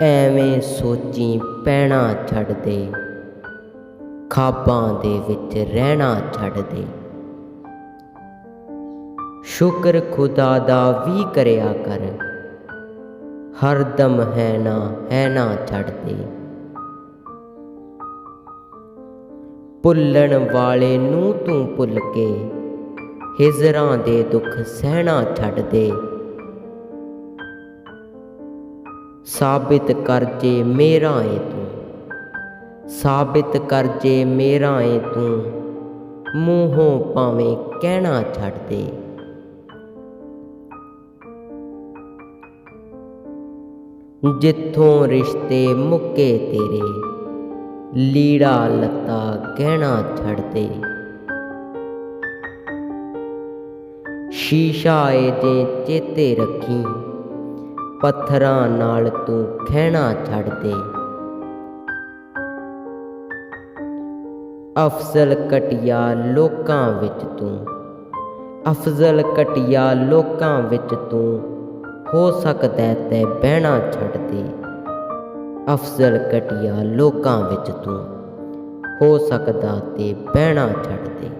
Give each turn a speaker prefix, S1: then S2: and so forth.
S1: ਐਵੇਂ ਸੋਚੀ ਪੈਣਾ ਛੱਡ ਦੇ। ਖਾਬਾਂ ਦੇ ਵਿੱਚ ਰਹਿਣਾ ਛੱਡ ਦੇ। ਸ਼ੁਕਰ ਖੁਦਾ ਦਾ ਵੀ ਕਰਿਆ ਕਰ। ਹਰਦਮ ਹੈ ਨਾ ਹੈ ਨਾ ਛੱਡ ਦੇ। ਭੁੱਲਣ ਵਾਲੇ ਨੂੰ ਤੂੰ ਭੁੱਲ ਕੇ, ਹਿਜਰਾਂ ਦੇ ਦੁੱਖ ਸਹਿਣਾ ਛੱਡ ਦੇ। ਸਾਬਿਤ ਕਰ ਜੇ ਮੇਰਾ ਏ ਤੂੰ। ਸਾਬਿਤ ਕਰ ਜੇ ਮੇਰਾ ਏ ਤੂੰ। ਮੂੰਹੋਂ ਭਾਵੇਂ ਕਹਿਣਾ ਛੱਡ ਦੇ। ਜਿੱਥੋਂ ਰਿਸ਼ਤੇ ਮੁੱਕੇ ਤੇਰੇ, ਲੀੜਾ ਲੱਤਾ ਕਹਿਣਾ ਛੱਡ ਦੇ। ਸ਼ੀਸ਼ਾ ਏ ਜੇ ਚੇਤੇ ਰੱਖੀ ਪੱਥਰਾਂ ਨਾਲ ਤੂੰ ਖਹਿਣਾ ਛੱਡ ਦੇ। ਅਫਜ਼ਲ ਕਟਿਆ ਲੋਕਾਂ ਵਿੱਚ ਤੂੰ। ਅਫਜ਼ਲ ਕਟਿਆ ਲੋਕਾਂ ਵਿੱਚ ਤੂੰ। ਹੋ ਸਕਦਾ ਤੇ ਬਹਿਣਾ ਛੱਡ ਦੇ। ਅਫਜ਼ਲ ਕਟਿਆ ਲੋਕਾਂ ਵਿੱਚ ਤੂੰ। ਹੋ ਸਕਦਾ ਤੇ ਬਹਿਣਾ ਛੱਡ ਦੇ।